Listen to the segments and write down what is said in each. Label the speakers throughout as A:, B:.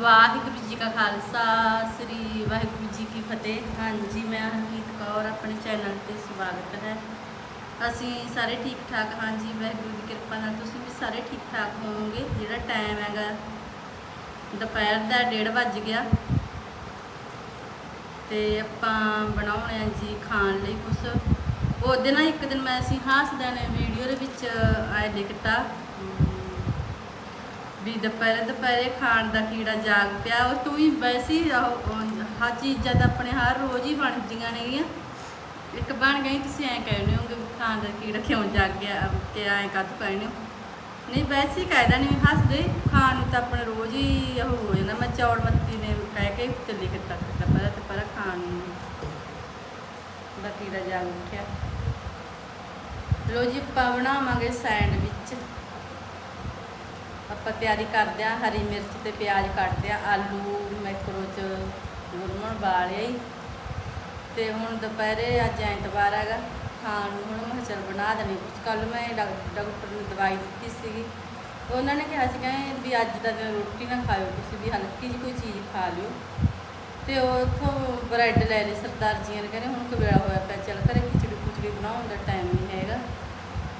A: ਵਾਹਿਗੁਰੂ ਜੀ ਕਾ ਖਾਲਸਾ ਸ੍ਰੀ ਵਾਹਿਗੁਰੂ ਜੀ ਕੀ ਫਤਿਹ। ਹਾਂਜੀ ਮੈਂ ਹਰਮੀਤ ਕੌਰ ਆਪਣੇ ਚੈਨਲ ਤੇ ਸਵਾਗਤ ਹੈ। ਅਸੀਂ ਸਾਰੇ ਠੀਕ ਠਾਕ ਹਾਂਜੀ ਵਾਹਿਗੁਰੂ ਦੀ ਕਿਰਪਾ ਨਾਲ ਤੁਸੀਂ ਵੀ ਸਾਰੇ ਠੀਕ ਠਾਕ ਹੋਵੋਗੇ। ਜਿਹੜਾ ਟਾਈਮ ਹੈਗਾ ਦੁਪਹਿਰ ਦਾ 1:30 ਵੱਜ ਗਿਆ। ਤੇ ਆਪਾਂ ਬਣਾਉਣੇ ਆ ਜੀ ਖਾਣ ਲਈ ਕੁਛ। ਉਹਦੇ ਨਾਲ ਇੱਕ ਦਿਨ ਮੈਂ ਅਸੀਂ ਹਾਸਦਾ ਨੇ ਵੀਡੀਓ ਦੇ ਵਿੱਚ ਆਏ ਲਿਖਤਾ ਅਮ, ਵੀ ਦੁਪਹਿਰੇ ਦੁਪਹਿਰੇ ਖਾਣ ਦਾ ਕੀੜਾ ਜਾਗ ਪਿਆ। ਉਹ ਤੂੰ ਹੀ ਵੈਸੇ ਹੀ ਚੀਜ਼ਾਂ ਤਾਂ ਆਪਣੇ ਹਰ ਰੋਜ਼ ਹੀ ਬਣਦੀਆਂ ਨੇਗੀਆਂ। ਇੱਕ ਬਣ ਗਈ, ਤੁਸੀਂ ਐਂ ਕਹਿੰਦੇ ਹੋਗੇ ਖਾਣ ਦਾ ਕੀੜਾ ਕਿਉਂ ਜਾਗ ਗਿਆ? ਕਿ ਐਂ ਕਾਹਤੋਂ ਕਹਿੰਦੇ ਹੋ? ਨਹੀਂ, ਵੈਸੇ ਹੀ ਕਹਿਦਾ ਨਹੀਂ ਹੱਸਦੇ। ਖਾਣ ਨੂੰ ਤਾਂ ਆਪਣੇ ਰੋਜ਼ ਹੀ ਉਹ ਹੋ ਜਾਂਦਾ। ਮੈਂ ਚੌੜ ਮੱਤੀ ਨੇ ਕਹਿ ਕੇ ਚੱਲੀ ਕਿ ਤੱਕ ਦੁਪਹਿਰੇ ਤੇ ਪਹਿਲਾਂ ਖਾਣ ਨੂੰ ਦਾ ਕੀੜਾ ਜਾਗ ਉੱਠਿਆ। ਲੋ ਜੀ, ਆਪਾਂ ਬਣਾਵਾਂਗੇ ਸੈਂਡਵਿਚ। ਆਪਾਂ ਤਿਆਰੀ ਕਰਦੇ ਆ ਹਰੀ ਮਿਰਚ ਤੇ ਪਿਆਜ਼ ਕੱਟਦੇ ਆ ਆਲੂ, ਮੈਕਰੋ ਚ ਗੁਰਮਣ ਬਾਲਿਆ ਹੀ ਤੇ ਹੁਣ ਦੁਪਹਿਰੇ ਅੱਜ ਐਤਵਾਰ ਹੈਗਾ, ਖਾਣ ਨੂੰ ਹੁਣ ਮੈਂ ਚੱਲ ਬਣਾ ਦੇਣੀ। ਕੁਛ ਕੱਲ ਮੈਂ ਡਾਕ- ਡਾਕਟਰ ਨੂੰ ਦਵਾਈ ਦਿੱਤੀ ਸੀਗੀ। ਉਹਨਾਂ ਨੇ ਕਿਹਾ ਸੀ, ਕਹਿੰਦੇ ਵੀ ਅੱਜ ਦਾ ਦਿਨ ਰੋਟੀ ਨਾ ਖਾਓ ਤੁਸੀਂ ਵੀ ਹਲਕੀ ਜਿਹੀ ਕੋਈ ਚੀਜ਼ ਖਾ ਲਿਓ। ਤੇ ਉੱਥੋਂ ਬ੍ਰੈਡ ਲੈ ਲਈ ਸਰਦਾਰ ਜੀ ਨੇ, ਕਹਿੰਦੇ ਹੁਣ ਕਵੇਲਾ ਹੋਇਆ ਪਿਆ, ਚੱਲ ਘਰੇ ਖਿਚੜੀ ਖੁਚੜੀ ਬਣਾਉਣ ਦਾ ਟਾਈਮ ਨਹੀਂ ਹੈਗਾ।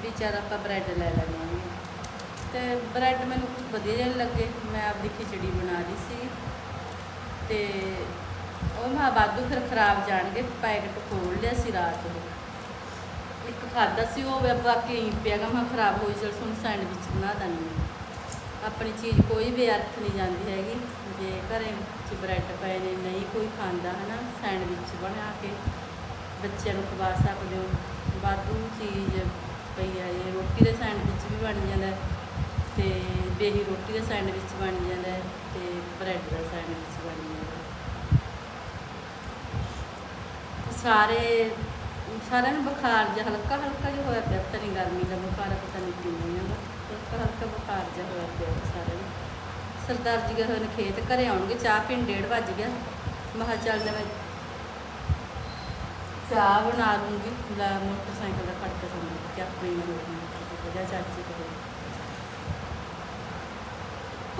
A: ਵੀ ਚੱਲ ਆਪਾਂ ਬ੍ਰੈਡ ਲੈ ਲੈਂਦੇ ਹਾਂ। ਤੇ ਬ੍ਰੈਡ ਮੈਨੂੰ ਕੁਝ ਵਧੀਆ ਜਿਹਾ ਨਹੀਂ ਲੱਗੇ। ਮੈਂ ਆਪਦੀ ਖਿਚੜੀ ਬਣਾ ਲਈ ਸੀ। ਤੇ ਉਹ ਮਾ ਬਾਦੂ ਫਿਰ ਖਰਾਬ ਜਾਣਗੇ ਪੈਕਟ ਖੋਲ ਲਿਆ ਸੀ ਰਾਤ ਨੂੰ। ਇੱਕ ਖਾਦਾ ਸੀ, ਉਹ ਬਾਕੀ ਬਾਕੀ ਪਿਆਗਾ ਮੈਂ ਖਰਾਬ ਹੋਈ, ਚਲ ਤੁਹਾਨੂੰ ਸੈਂਡਵਿਚ ਬਣਾ ਦਾਂਗੀ ਆਪਣੀ ਚੀਜ਼ ਕੋਈ ਵੀ ਅਰਥ ਨਹੀਂ ਜਾਂਦੀ ਹੈਗੀ। ਜੇ ਘਰੇ ਚ ਬ੍ਰੈਡ ਪਏ ਨੇ, ਨਹੀਂ ਕੋਈ ਖਾਂਦਾ, ਹਨਾ ਸੈਂਡਵਿਚ ਬਣਾ ਕੇ ਬੱਚਿਆਂ ਨੂੰ ਖਵਾ ਸਕਦੇ ਹੋ। ਵਾਧੂ ਚੀਜ਼ ਪਈ ਆ, ਇਹ ਰੋਟੀ ਦੇ ਸੈਂਡਵਿਚ ਵੀ ਬਣ ਜਾਂਦਾ। ਹੈ ਤੇ ਬੇਹੀ ਰੋਟੀ ਦਾ ਸੈਂਡਵਿਚ ਬਣ ਜਾਂਦਾ ਹੈ ਤੇ ਬ੍ਰੈਡ ਦਾ ਸੈਂਡਵਿਚ ਬਣ ਜਾਂਦਾ ਹੈ। ਸਾਰੇ ਸਾਰਿਆਂ ਨੂੰ ਬੁਖਾਰ ਜਿਹਾ ਹਲਕਾ ਹਲਕਾ ਜਿਹਾ ਹੋਇਆ ਪਿਆ ਪਤਾ ਨਹੀਂ ਗਰਮੀ ਦਾ ਬੁਖਾਰ ਹੈ, ਪਤਾ ਨਹੀਂ ਕਿਵੇਂ ਹੈਗਾ ਹਲਕਾ ਹਲਕਾ ਬੁਖਾਰ ਜਿਹਾ ਹੋਇਆ ਪਿਆ ਸਾਰਿਆਂ ਨੂੰ। ਸਰਦਾਰ ਜੀ ਗਏ ਹੋਏ ਨੇ ਖੇਤ ਘਰੇ ਆਉਣਗੇ ਚਾਹ ਪੀਣ ਡੇਢ ਵੱਜ ਗਿਆ। ਮਹਾ ਕਿਹਾ ਚੱਲ ਮੈਂ ਚਾਹ ਬਣਾ ਲੂੰਗੀ ਲੈ ਮੋਟਰਸਾਈਕਲ ਦਾ ਖੜਕ ਸੁਣ ਕੇ ਆਪਣੀ ਵਜਾ ਚਾਚੀ ਕੋਲ।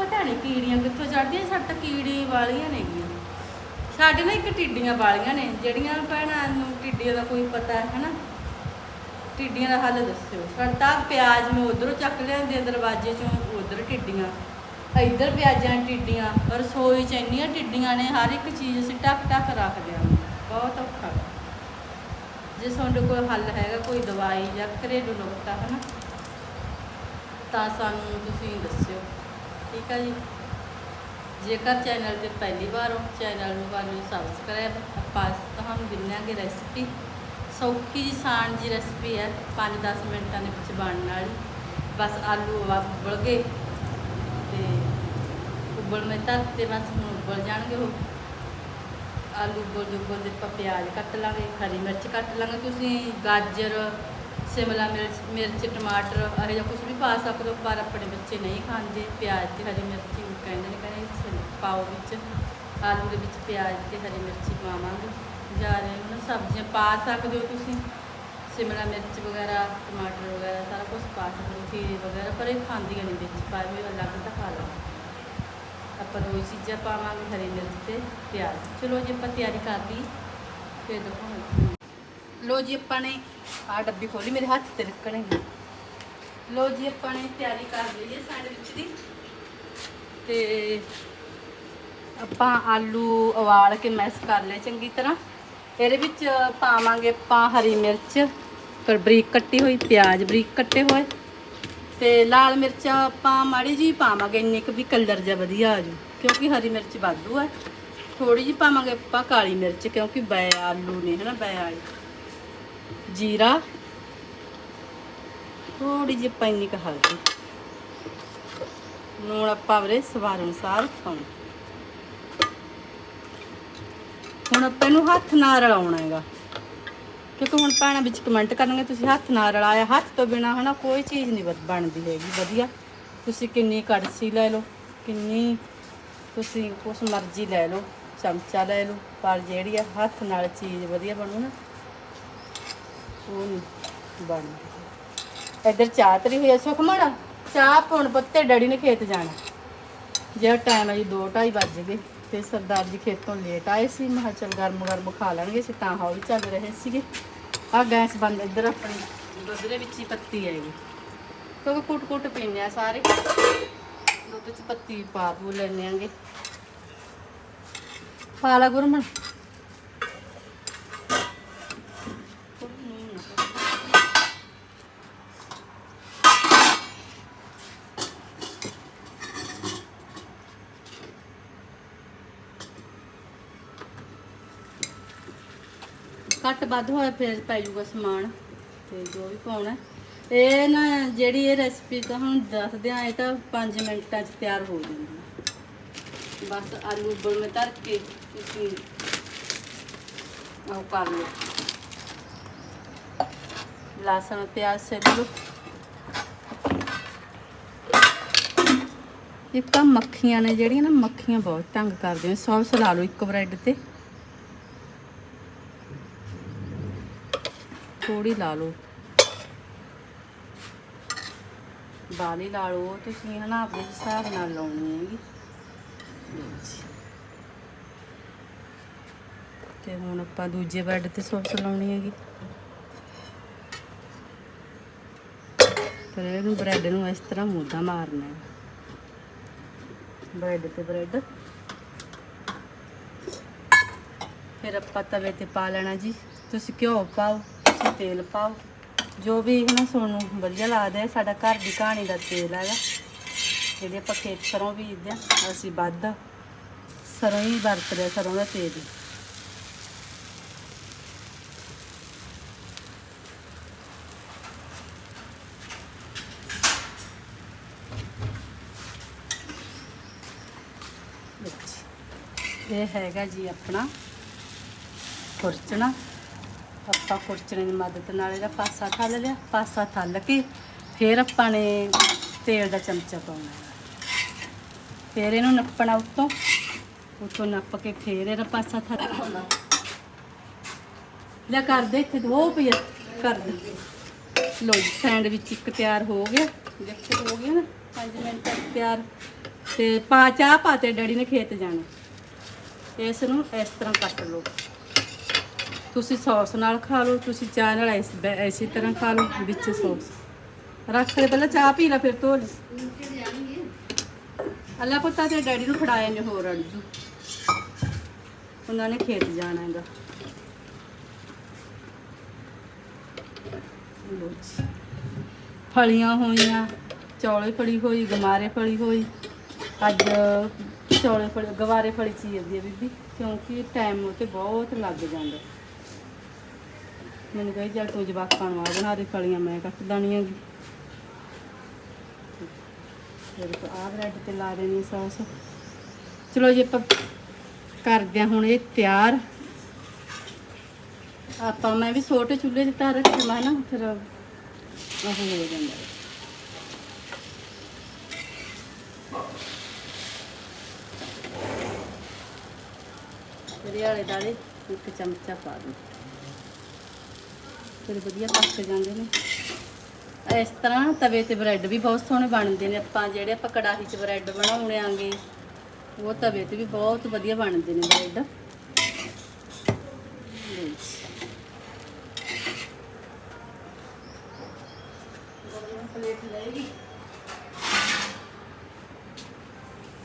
A: ਪਤਾ ਨਹੀਂ ਕੀੜੀਆਂ ਕਿੱਥੋਂ ਚੜਦੀਆਂ ਸਾਡੇ ਤਾਂ ਕੀੜੀ ਵਾਲੀਆਂ ਨੇਗੀਆਂ ਸਾਡੇ ਨਾ ਇੱਕ ਟਿੱਡੀਆਂ ਵਾਲੀਆਂ ਨੇ, ਜਿਹੜੀਆਂ ਭੈਣਾਂ ਨੂੰ ਟਿੱਡੀਆਂ ਦਾ ਕੋਈ ਪਤਾ ਹੈ, ਹਨਾ? ਟਿੱਡੀਆਂ ਦਾ ਹੱਲ ਦੱਸਿਓ। ਸਾਡੇ ਤਾਂ ਪਿਆਜ਼ ਮੈਂ ਉਧਰੋਂ ਚੱਕ ਲਿਆਂਦੇ ਦਰਵਾਜ਼ੇ ਚੋਂ ਉਧਰ ਟਿੱਡੀਆਂ। ਇੱਧਰ ਪਿਆਜ਼ਾਂ ਟਿੱਡੀਆਂ, ਰਸੋਈ ਚ ਇੰਨੀਆਂ ਟਿੱਡੀਆਂ ਨੇ, ਹਰ ਇੱਕ ਚੀਜ਼ ਅਸੀਂ ਟੱਕ ਟੱਕ ਰੱਖਦੇ ਹਾਂ। ਬਹੁਤ ਔਖਾ। ਜੇ ਤੁਹਾਡੇ ਕੋਲ ਹੱਲ ਹੈਗਾ, ਕੋਈ ਦਵਾਈ ਜਾਂ ਘਰੇਲੂ ਨੁਕਤਾ ਹਨਾ? ਤਾਂ ਸਾਨੂੰ ਤੁਸੀਂ ਦੱਸਿਓ। ਠੀਕ ਆ ਜੀ। ਜੇਕਰ ਚੈਨਲ ਤੇ ਪਹਿਲੀ ਵਾਰ ਹੋ ਚੈਨਲ ਨੂੰ ਕਰ ਲਿਓ ਸਬਸਕ੍ਰਾਈਬ ਆਪਾਂ ਤੁਹਾਨੂੰ ਦਿੰਨਾਂਗੇ ਰੈਸਪੀ ਸੌਖੀ ਜੀ, ਸਾਨ ਜੀ ਰੈਸਪੀ ਹੈ 5-10 ਮਿੰਟਾਂ ਦੇ ਵਿੱਚ ਬਣਨ ਵਾਲੀ। ਬਸ ਆਲੂ ਵਾ- ਉਬਲ ਗਏ ਤੇ ਉਬਲ ਮੈਂ ਤਾਂ ਤੇ ਬਸ ਹੁਣ ਉਬਲ ਜਾਣਗੇ ਉਹ। ਆਲੂ ਉਬਲ ਉਬਲ ਦੇ ਆਪਾਂ ਪਿਆਜ਼ ਕੱਟ ਲਾਂਗੇ, ਹਰੀ ਮਿਰਚ ਕੱਟ ਲਾਂਗੇ। ਤੁਸੀਂ ਗਾਜਰ ਸ਼ਿਮਲਾ ਮਿਰਚ ਮਿਰਚ, ਟਮਾਟਰ ਇਹੋ ਜਿਹਾ ਕੁਝ ਵੀ ਪਾ ਸਕਦੇ ਹੋ, ਪਰ ਆਪਣੇ ਬੱਚੇ ਨਹੀਂ ਖਾਂਦੇ। ਪਿਆਜ਼ ਤੇ ਹਰੀ ਮਿਰਚ ਕਹਿੰਦੇ ਨੇ ਕਹਿੰਦੇ ਸਿਮ ਪਾਓ ਵਿੱਚ, ਆਲੂ ਦੇ ਵਿੱਚ ਪਿਆਜ਼ ਤੇ ਹਰੀ ਮਿਰਚ ਪਾਵਾਂਗੇ। ਜ਼ਿਆਦਾ ਉਹਨਾਂ ਸਬਜ਼ੀਆਂ, ਪਾ ਸਕਦੇ ਹੋ ਤੁਸੀਂ। ਸ਼ਿਮਲਾ ਮਿਰਚ ਵਗੈਰਾ, ਟਮਾਟਰ ਵਗੈਰਾ, ਸਾਰਾ ਕੁਝ ਪਾ ਸਕਦੇ ਹੋ। ਖੀਰੇ ਵਗੈਰਾ, ਪਰ ਇਹ ਖਾਂਦੀਆਂ ਨਹੀਂ ਵਿੱਚ ਪਾਵੇ ਅਲੱਗ ਤਾਂ ਖਾ ਲਓ। ਆਪਾਂ ਦੋ ਹੀ ਚੀਜ਼ਾਂ ਪਾਵਾਂਗੇ, ਹਰੀ ਮਿਰਚ ਤੇ ਪਿਆਜ਼। ਚਲੋ ਜੀ, ਆਪਾਂ ਤਿਆਰੀ ਕਰ ਲਈ। ਫਿਰ ਦਿਖਾਉਂਦੇ ਲੋ ਜੀ ਆਪਾਂ ਨੇ ਆ ਡੱਬੀ ਖੋਲੀ ਮੇਰੇ ਹੱਥ ਤੇ ਰੱਖਣਗੇ ਲੋ ਜੀ ਆਪਾਂ ਨੇ ਤਿਆਰੀ ਕਰ ਲਈ ਹੈ ਸੈਂਡਵਿਚ ਦੀ। ਤੇ ਆਪਾਂ ਆਲੂ ਉਬਾਲ ਕੇ ਮੈਸ਼ ਕਰ ਲਿਆ ਚੰਗੀ ਤਰ੍ਹਾਂ। ਇਹਦੇ ਵਿੱਚ ਪਾਵਾਂਗੇ ਆਪਾਂ ਹਰੀ ਮਿਰਚ ਪਰ ਬਰੀਕ ਕੱਟੀ ਹੋਈ, ਪਿਆਜ਼ ਬਰੀਕ ਕੱਟੇ ਹੋਏ। ਤੇ ਲਾਲ ਮਿਰਚਾਂ ਆਪਾਂ ਮਾੜੀ ਜੀ ਪਾਵਾਂਗੇ, ਇੰਨੇ ਕੁ ਵੀ ਕਲਰ ਜਿਹਾ ਵਧੀਆ ਆ ਜੂ, ਕਿਉਂਕਿ ਹਰੀ ਮਿਰਚ ਵਾਧੂ ਹੈ ਥੋੜੀ ਜੀ ਪਾਵਾਂਗੇ ਆਪਾਂ ਕਾਲੀ ਮਿਰਚ, ਕਿਉਂਕਿ ਬੈ ਆਲੂ ਨੇ, ਹਨਾ, ਬੈ ਵਾਲੇ ਜੀਰਾ। ਥੋੜੀ ਜਿਹੀ ਆਪਾਂ ਇੰਨੀ ਕੁ ਹਲਦੀ। ਨੂਣ ਆਪਾਂ ਵੀਰੇ ਸਵਾਦ ਅਨੁਸਾਰ ਪਾਉਣਾ। ਹੁਣ ਆਪਾਂ ਇਹਨੂੰ ਹੱਥ ਨਾਲ ਰਲਾਉਣਾ ਹੈਗਾ। ਕਿਉਂਕਿ ਹੁਣ ਭੈਣਾਂ ਵਿੱਚ ਕਮੈਂਟ ਕਰਨਗੇ, ਤੁਸੀਂ ਹੱਥ ਨਾਲ ਰਲਾਇਆ। ਹੱਥ ਤੋਂ ਬਿਨਾ ਹਨਾ ਕੋਈ ਚੀਜ਼ ਨਹੀਂ ਬਣ- ਬਣਦੀ ਹੈਗੀ। ਵਧੀਆ। ਤੁਸੀਂ ਕਿੰਨੀ ਕੜਸ਼ੀ ਲੈ ਲਓ, ਕਿੰਨੀ ਤੁਸੀਂ ਕੁਛ ਮਰਜ਼ੀ ਲੈ ਲਓ, ਚਮਚਾ ਲੈ ਲਓ। ਪਰ ਜਿਹੜੀ ਆ ਹੱਥ ਨਾਲ ਚੀਜ਼ ਵਧੀਆ ਬਣੂ ਨਾ ਉਹ ਨਹੀਂ ਇੱਧਰ ਚਾਹ ਤਰੀ ਹੋਈ ਆ ਸੁਖਮਣ ਚਾਹ ਪਾਉਣ ਪੁੱਤੇ ਡੈਡੀ ਨੇ ਖੇਤ ਜਾਣਾ। ਜਿਹੜਾ ਟਾਈਮ ਹੈ ਜੀ 2:30 ਵੱਜ ਗਏ ਤੇ ਸਰਦਾਰ ਜੀ ਖੇਤੋਂ ਲੇਟ ਆਏ ਸੀ, ਮੈਂ ਕਿਹਾ ਚੱਲ ਗਰਮ ਗਰਮ ਖਾ ਲੈਣਗੇ ਸੀ ਤਾਂ ਹੌਲੀ ਚੱਲ ਰਹੇ ਸੀਗੇ। ਆ ਗੈਸ ਬੰਦ ਇੱਧਰ ਆਪਣੀ ਦੁੱਧ ਦੇ ਵਿੱਚ ਹੀ ਪੱਤੀ ਹੈਗੀ। ਕਿਉਂਕਿ ਕੁੱਟ ਕੁੱਟ ਪੀਂਦੇ ਆ ਸਾਰੇ। ਦੁੱਧ ਚ ਪੱਤੀ ਪਾ ਪੂ ਲੈਣੇ ਆਂਗੇ। ਪਾ ਲਾ ਗੁਰਮਨ। ਘੱਟ ਵੱਧ ਹੋਇਆ, ਫਿਰ ਪੈ ਜਾਊਗਾ ਸਮਾਨ ਤੇ ਜੋ ਵੀ ਪਾਉਣਾ ਇਹ ਨਾ ਜਿਹੜੀ ਇਹ ਰੈਸਪੀ ਤਾਂ ਹੁਣ ਦੱਸਦੇ ਆ ਇਹ ਤਾਂ 5 ਮਿੰਟਾਂ 'ਚ ਤਿਆਰ ਹੋ ਜਾਂਦੀ ਬਸ ਆਲੂ ਉਬਲ ਧਰ ਕੇ ਤੁਸੀਂ ਉਹ ਕਰ ਲਓ। ਲਸਣ, ਪਿਆਜ਼ ਸਿਰ ਲਓ। ਇੱਕ ਤਾਂ ਮੱਖੀਆਂ ਨੇ, ਜਿਹੜੀਆਂ ਨਾ ਮੱਖੀਆਂ ਬਹੁਤ ਤੰਗ ਕਰਦੀਆਂ ਸੌਸ ਲਾ ਲਓ ਇੱਕ ਬ੍ਰੈਡ ਤੇ। ਥੋੜੀ ਲਾ ਲਓ। ਬਾਲੀ ਲਾ ਲਓ, ਤੁਸੀਂ ਹਨਾ ਆਪਣੇ ਹਿਸਾਬ ਨਾਲ ਲਾਉਣੀ ਹੈਗੀ। ਤੇ ਹੁਣ ਆਪਾਂ ਦੂਜੇ ਬੈੱਡ ਤੇ ਸੌਸ ਲਾਉਣੀ ਹੈਗੀ। ਫਿਰ ਇਹਨੂੰ ਬ੍ਰੈਡ ਨੂੰ ਇਸ ਤਰ੍ਹਾਂ ਮੂਦਾ ਮਾਰਨਾ ਹੈ। ਬ੍ਰੈਡ ਤੇ ਬ੍ਰੈਡ। ਫਿਰ ਆਪਾਂ ਤਵੇ ਤੇ ਪਾ ਲੈਣਾ ਜੀ। ਤੁਸੀਂ ਘਿਓ ਪਾਓ। ਤੁਸੀਂ ਤੇਲ ਪਾਓ। ਜੋ ਵੀ ਹਨਾ ਤੁਹਾਨੂੰ ਵਧੀਆ ਲੱਗਦਾ ਹੈ ਸਾਡਾ ਘਰ ਦੀ ਕਹਾਣੀ ਦਾ ਤੇਲ ਹੈਗਾ। ਜਿਹੜੇ ਆਪਾਂ ਖੇਤ ਸਰੋਂ ਬੀਜਦੇ ਆ ਅਸੀਂ ਵੱਧ ਸਰੋਂ ਹੀ ਵਰਤਦੇ ਆ, ਸਰੋਂ ਦਾ ਤੇਲ ਹੀ। ਇਹ ਹੈਗਾ ਜੀ ਆਪਣਾ ਖੁਰਚਣਾ। ਆਪਾਂ ਖੁਰਚਣੇ ਦੀ ਮਦਦ ਨਾਲ ਇਹਦਾ ਪਾਸਾ ਥੱਲ ਲਿਆ ਪਾਸਾ ਥੱਲ ਕੇ ਫਿਰ ਆਪਾਂ ਨੇ ਤੇਲ ਦਾ ਚਮਚਾ ਪਾਉਣਾ ਫਿਰ ਇਹਨੂੰ ਨੱਪਣਾ ਉੱਤੋਂ ਉੱਤੋਂ ਨੱਪ ਕੇ ਫਿਰ ਇਹਦਾ ਪਾਸਾ ਥੱਲ ਲੈ ਕਰ ਦੇ ਇੱਥੇ ਦੋ ਪਈ ਆ, ਕਰ ਦੇ। ਲੋ ਜੀ ਸੈਂਡਵਿਚ ਇੱਕ ਤਿਆਰ ਹੋ ਗਿਆ। ਦੇਖੋ ਹੋ ਗਿਆ ਨਾ 5 ਮਿੰਟ ਤੱਕ ਤਿਆਰ। ਤੇ ਪਾ ਚਾਹ ਪਾਤੇ ਡੈਡੀ ਨੇ ਖੇਤ ਜਾਣਾ। ਇਸ ਨੂੰ ਇਸ ਤਰ੍ਹਾਂ ਕੱਟ ਲਓ। ਤੁਸੀਂ ਸੌਸ ਨਾਲ ਖਾ ਲਓ, ਤੁਸੀਂ ਚਾਹ ਨਾਲ ਇਸ ਐਸੀ ਤਰ੍ਹਾਂ ਖਾ ਲਓ, ਵਿੱਚ ਸੌਸ। ਰੱਖ ਲੈ, ਪਹਿਲਾਂ ਚਾਹ ਪੀ ਲੈ, ਫਿਰ ਧੋ ਲਈ ਅੱਲਾ ਪੁੱਤਾ ਤੇ ਡੈਡੀ ਨੂੰ ਫੜਾਇਆ ਨੇ ਹੋਰ ਅੜਜੂ ਉਹਨਾਂ ਨੇ ਖੇਤ ਜਾਣਾ ਹੈਗਾ। ਫਲੀਆਂ ਹੋਈਆਂ, ਚੌਲੇ ਫਲੀ ਹੋਈ, ਗਮਾਰੇ ਫਲੀ ਹੋਈ। ਅੱਜ ਚੌਲੇ ਫਲੀ, ਗਵਾਰੇ ਫਲੀ ਚੀਰਦੀ ਹੈ ਬੀਬੀ, ਕਿਉਂਕਿ ਟਾਈਮ ਉਹ ਤੇ ਬਹੁਤ ਲੱਗ ਜਾਂਦਾ। ਮੈਨੂੰ ਕਹੀ ਚੱਲ ਤੂੰ ਜਵਾਕਾਂ ਨੂੰ ਆ ਬਣਾ ਦੇ ਫਲੀਆਂ ਮੈਂ ਕੱਟ ਦਾਣੀਆਂ ਗੀ ਫਿਰ ਆ ਬ੍ਰੈਡ ਤੇ ਲਾ ਦੇਣੀ ਸੌਸ। ਚਲੋ ਜੀ, ਆਪਾਂ ਕਰਦੇ ਹਾਂ ਹੁਣ ਇਹ ਤਿਆਰ। ਆਪਾਂ, ਮੈਂ ਵੀ ਛੋਟੇ ਚੁੱਲ੍ਹੇ 'ਤੇ ਧਰ ਰੱਖਿਆ ਨਾ, ਫਿਰ ਉਹ ਹੋ ਜਾਂਦਾ। ਇਹਦੇ ਆਲੇ ਦਾਲੇ ਇੱਕ ਚਮਚਾ ਪਾ ਦਿੰਦੇ ਫਿਰ ਵਧੀਆ ਪੱਕ ਜਾਂਦੇ ਨੇ। ਇਸ ਤਰ੍ਹਾਂ ਤਵੇ ਤੇ ਬ੍ਰੈਡ ਵੀ ਬਹੁਤ ਸੋਹਣੇ ਬਣਦੇ ਨੇ। ਆਪਾਂ ਜਿਹੜੇ ਆਪਾਂ ਕੜਾਹੀ 'ਚ ਬ੍ਰੈਡ ਬਣਾਉਣੇ ਆਂਗੇ, ਉਹ ਤਵੇ ਤੇ ਵੀ ਬਹੁਤ ਵਧੀਆ ਬਣਦੇ ਨੇ ਬ੍ਰੈਡ। ਪਲੇਟ ਲੈਗੀ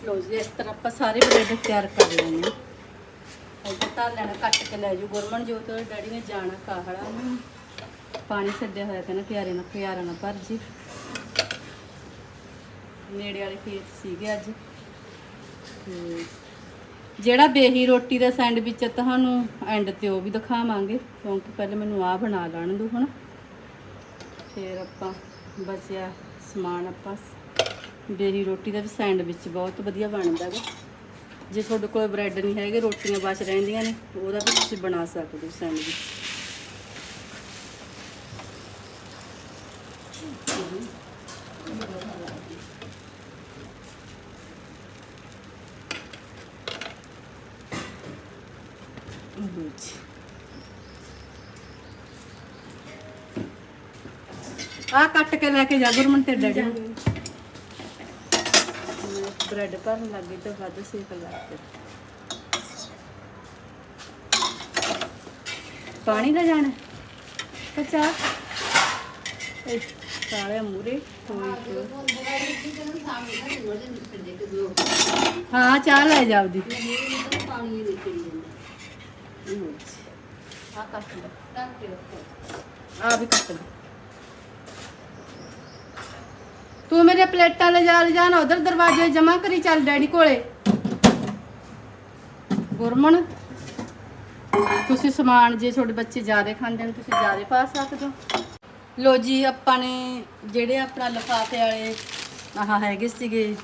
A: ਲੋ ਜੀ, ਇਸ ਤਰ੍ਹਾਂ ਆਪਾਂ ਸਾਰੇ ਬ੍ਰੈਡ ਤਿਆਰ ਕਰ ਲੈਣੇ ਆ ਇੱਥੇ ਧਰ ਲੈਣਾ ਕੱਟ ਕੇ ਲੈ ਜੂ ਗੁਰਮਨ ਜੋ ਤੇ ਡੈਡੀ ਨੇ ਜਾਣਾ ਕਾਹੜਾ ਨੂੰ ਪਾਣੀ ਛੱਡਿਆ ਹੋਇਆ ਕਹਿੰਦਾ ਪਿਆਰੇ ਨਾਲ, ਪਿਆਰਾ ਨਾਲ ਭਰ ਜੀ। ਨੇੜੇ ਵਾਲੇ ਖੇਤ ਸੀਗੇ ਅੱਜ। ਤੇ ਜਿਹੜਾ ਬੇਹੀ ਰੋਟੀ ਦਾ ਸੈਂਡਵਿਚ ਆ, ਤੁਹਾਨੂੰ ਐਂਡ ਤੇ ਉਹ ਵੀ ਦਿਖਾਵਾਂਗੇ। ਕਿਉਂਕਿ ਪਹਿਲੇ ਮੈਨੂੰ ਆਹ ਬਣਾ ਲੈਣ ਦੋ ਹੁਣ। ਫਿਰ ਆਪਾਂ ਬਚਿਆ ਸਮਾਨ ਆਪਾਂ। ਬੇਰੀ ਰੋਟੀ ਦਾ ਵੀ ਸੈਂਡਵਿਚ ਬਹੁਤ ਵਧੀਆ ਬਣਦਾ ਹੈਗਾ ਜੇ ਤੁਹਾਡੇ ਕੋਲ ਬ੍ਰੈਡ ਨਹੀਂ ਹੈਗੇ, ਰੋਟੀਆਂ ਬਚ ਰਹਿੰਦੀਆਂ ਨੇ, ਉਹਦਾ ਵੀ ਤੁਸੀਂ ਬਣਾ ਸਕਦੇ ਹੋ ਸੈਂਡਵਿਚ ਲਓ ਜੀ। ਆਹ ਕੱਟ ਕੇ ਲੈ ਕੇ ਜਾ ਗੁਰਮਨ ਤੇ ਡੈਡੀ ਬ੍ਰੈਡ ਭਰਨ ਲੱਗੀ ਤਾਂ ਵੱਧ ਸੇਕ ਲੱਗ ਪਾਣੀ ਲੈ ਜਾਣਾ ਕਚਾ ਇਹ ਸਾਲੇ ਮੂਰੇ ਹਾਂ ਚਾਹ ਲੈ ਜਾ ਉਹਦੀ ਆ ਕੱਟ ਲੈ ਆ ਵੀ ਕੱਟ ਲੈ। ਤੂੰ ਮੇਰੇ ਪਲੇਟਾਂ ਲੈ ਜਾ ਲੈ ਜਾਣਾ ਉਧਰ ਦਰਵਾਜ਼ੇ ਜਮਾ ਕਰੀ ਚੱਲ ਡੈਡੀ ਕੋਲੇ। ਗੁਰਮਨ ਤੁਸੀਂ ਸਮਾਨ ਜੇ ਤੁਹਾਡੇ ਬੱਚੇ ਜ਼ਿਆਦਾ ਖਾਂਦੇ ਨੇ ਤੁਸੀਂ ਜ਼ਿਆਦਾ ਪਾ ਸਕਦੇ ਹੋ। ਲੋ ਜੀ ਆਪਾਂ ਨੇ ਜਿਹੜੇ ਆਪਣਾ ਲਫਾਫੇ ਵਾਲੇ ਆਹ ਹੈਗੇ ਸੀਗੇ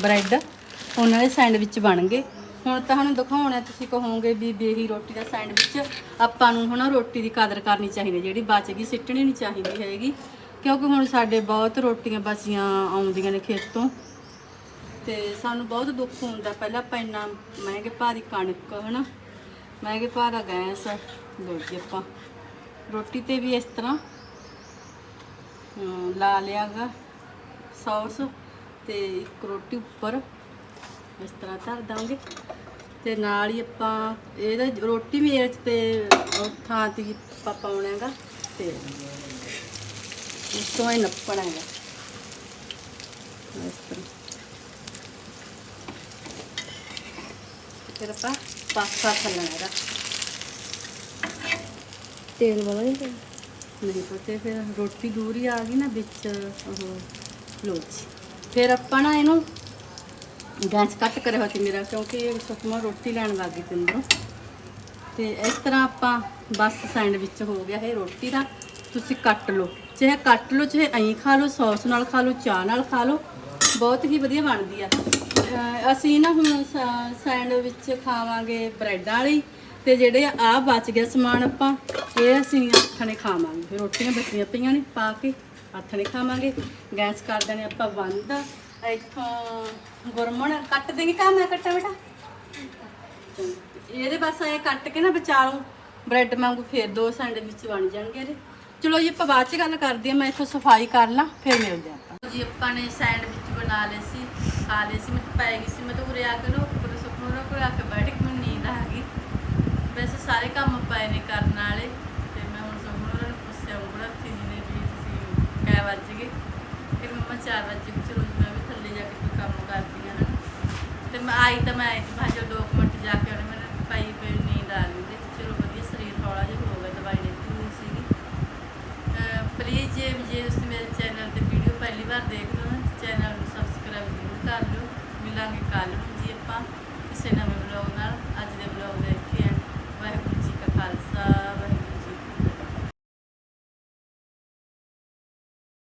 A: ਬ੍ਰੈਡ ਉਹਨਾਂ ਦੇ ਸੈਂਡਵਿਚ ਬਣ ਗਏ। ਹੁਣ ਤੁਹਾਨੂੰ ਦਿਖਾਉਣਾ ਤੁਸੀਂ ਕਹੋਗੇ ਵੀ ਬੇਹੀ ਰੋਟੀ ਦਾ ਸੈਂਡਵਿਚ। ਆਪਾਂ ਨੂੰ ਹੁਣ ਰੋਟੀ ਦੀ ਕਦਰ ਕਰਨੀ ਚਾਹੀਦੀ ਹੈ, ਜਿਹੜੀ ਬਚ ਗਈ ਸਿੱਟਣੀ ਨਹੀਂ ਚਾਹੀਦੀ ਹੈਗੀ। ਕਿਉਂਕਿ ਹੁਣ ਸਾਡੇ ਬਹੁਤ ਰੋਟੀਆਂ ਬਚੀਆਂ ਆਉਂਦੀਆਂ ਨੇ ਖੇਤੋਂ ਤੇ। ਸਾਨੂੰ ਬਹੁਤ ਦੁੱਖ ਹੁੰਦਾ ਪਹਿਲਾਂ ਆਪਾਂ ਇੰਨਾ ਮਹਿੰਗੇ ਭਾਅ ਦੀ ਕਣਕ ਹਨਾ? ਮਹਿੰਗੇ ਭਾਅ ਦਾ ਗੈਸ ਲੋ ਜੀ ਆਪਾਂ। ਰੋਟੀ ਤੇ ਵੀ ਇਸ ਤਰ੍ਹਾਂ ਅਮ, ਲਾ ਲਿਆਗਾ ਸੌਸ ਤੇ ਇੱਕ ਰੋਟੀ ਉੱਪਰ ਇਸ ਤਰ੍ਹਾਂ ਧਰ ਦਾਂਗੇ। ਤੇ ਨਾਲ ਹੀ ਆਪਾਂ ਇਹਦਾ ਰੋਟੀ ਵੀ ਇਹ 'ਚ ਤੇ ਥਾਂ ਤੇ ਹੀ ਆਪਾਂ ਪਾਉਣਾ ਹੈਗਾ ਤੇ ਇਸ ਤੋਂ ਹੀ ਨੱਪਣਾ ਹੈਗਾ ਇਸ ਤਰ੍ਹਾਂ ਫਿਰ ਆਪਾਂ ਪਾਸਤਾ ਥੱਲਣਾ ਹੈਗਾ
B: ਤੇਲ ਵਾਲਾ ਨਹੀਂ ਤੇਲ
A: ਨਹੀਂ ਪਤੇ ਫਿਰ ਰੋਟੀ ਦੂਰੀ ਆ ਗਈ ਨਾ ਵਿੱਚ ਉਹ ਲੋਚ ਫਿਰ ਆਪਾਂ ਨਾ ਇਹਨੂੰ ਗੈਸ ਕੱਟ ਕਰਿਆ ਹੋਇਆ ਸੀ ਮੇਰਾ ਕਿਉਂਕਿ ਸੁਖਮਾ ਰੋਟੀ ਲੈਣ ਲੱਗ ਗਈ ਤੇ ਅੰਦਰੋਂ ਤੇ ਇਸ ਤਰ੍ਹਾਂ ਆਪਾਂ ਬਸ ਸੈਂਡਵਿਚ ਹੋ ਗਿਆ ਇਹ ਰੋਟੀ ਦਾ ਤੁਸੀਂ ਕੱਟ ਲਓ ਚਾਹੇ ਕੱਟ ਲਓ, ਚਾਹੇ ਐਂ ਖਾ ਲਓ, ਸੌਸ ਨਾਲ ਖਾ ਲਓ, ਚਾਹ ਨਾਲ ਖਾ ਲਓ, ਬਹੁਤ ਹੀ ਵਧੀਆ ਬਣਦੀ ਆ। ਅਸੀਂ ਨਾ ਹੁਣ ਸ- ਸੈਂਡਵਿਚ ਖਾਵਾਂਗੇ ਬ੍ਰੈਡਾਂ ਵਾਲੀ ਤੇ ਜਿਹੜੇ ਆ ਬਚ ਗਿਆ ਸਮਾਨ ਆਪਾਂ, ਇਹ ਅਸੀਂ ਆਥਣੇ ਖਾਵਾਂਗੇ। ਰੋਟੀਆਂ ਬਚੀਆਂ ਪਈਆਂ ਨੇ, ਪਾ ਕੇ ਆਥਣੇ ਖਾਵਾਂਗੇ। ਗੈਸ ਕਰ ਦੇਣੇ ਆਪਾਂ ਬੰਦ। ਇੱਥੋਂ ਗੁਰਮਣ, ਕੱਟ ਦੇਂਗੇ ਕੰਮ ਮੈਂ ਕੱਟਾ ਬੇਟਾ? ਇਹਦੇ ਬਸ ਇਹ ਕੱਟ ਕੇ ਨਾ ਵਿਚਾਲੋਂ ਬ੍ਰੈਡ ਵਾਂਗੂ ਫੇਰ ਦੋ ਸੈਂਡਵਿਚ ਬਣ ਜਾਣਗੇ ਇਹਦੇ। ਚਲੋ ਜੀ, ਆਪਾਂ ਬਾਅਦ ਚ ਗੱਲ ਕਰਦੇ ਹਾਂ, ਮੈਂ ਇੱਥੋਂ ਸਫ਼ਾਈ ਕਰ ਲਾਂ, ਫਿਰ ਮਿਲਦੇ ਹਾਂ ਆਪਾਂ। ਜੀ, ਆਪਾਂ ਨੇ ਸੈਂਡਵਿਚ ਬਣਾ ਲਏ ਸੀ, ਖਾ ਲਏ ਸੀ ਮੈਂ ਪੈ ਗਈ ਸੀ, ਮੈਂ ਤਾਂ ਉਰੇ ਆ ਕੇ ਲੋ ਉੱਪਰ ਸੁਪਨੋਂ ਕੋਲ ਆ ਕੇ ਬੈਠ ਕੇ ਮੈਨੂੰ ਨੀਂਦ ਆ ਗਈ। ਵੈਸੇ ਸਾਰੇ ਕੰਮ ਪਏ ਨੇ ਕਰਨ ਵਾਲੇ, ਤੇ ਮੈਂ ਹੁਣ ਸੁਪਨੋਂ ਨੂੰ ਪੁੱਛਿਆ, ਉਹ ਰੱਖੀ ਜੀ ਨੇ ਵੀ ਤੁਸੀਂ ਕੈ ਵੱਜ ਗਏ। ਫਿਰ ਮੰਮਾ 4 ਵਜੇ ਚਲੋ ਜੀ, ਮੈਂ ਵੀ ਥੱਲੇ ਜਾ ਕੇ ਕੋਈ ਕੰਮ ਕਰਦੀ ਹਾਂ ਨਾ। ਤੇ ਮੈਂ ਆਈ ਤਾਂ ਮੈਂ ਆਈ ਸੀ, ਮੈਂ ਕਿਹਾ ਚਲੋ ਦੋ ਕੁ ਮਿੰਟ ਜਾ ਕੇ ਉਹਨੇ ਮੈਨੂੰ ਪਾਈ ਪਈ ਨੀਂਦ ਆ ਗਈ ਪਲੀਜ਼ ਜੇ ਜੇ ਤੁਸੀਂ ਮੇਰੇ ਚੈਨਲ ਤੇ ਵੀਡੀਓ ਪਹਿਲੀ ਵਾਰ ਦੇਖ ਰਹੇ ਹੋ ਚੈਨਲ ਨੂੰ ਸਬਸਕ੍ਰਾਈਬ ਜ਼ਰੂਰ ਕਰ ਲਓ। ਮਿਲਾਂਗੇ ਕੱਲ ਨੂੰ ਜੀ ਆਪਾਂ ਕਿਸੇ ਨਵੇਂ ਵਲੌਗ ਨਾਲ। ਅੱਜ ਦੇ ਵਲੌਗ ਦੇ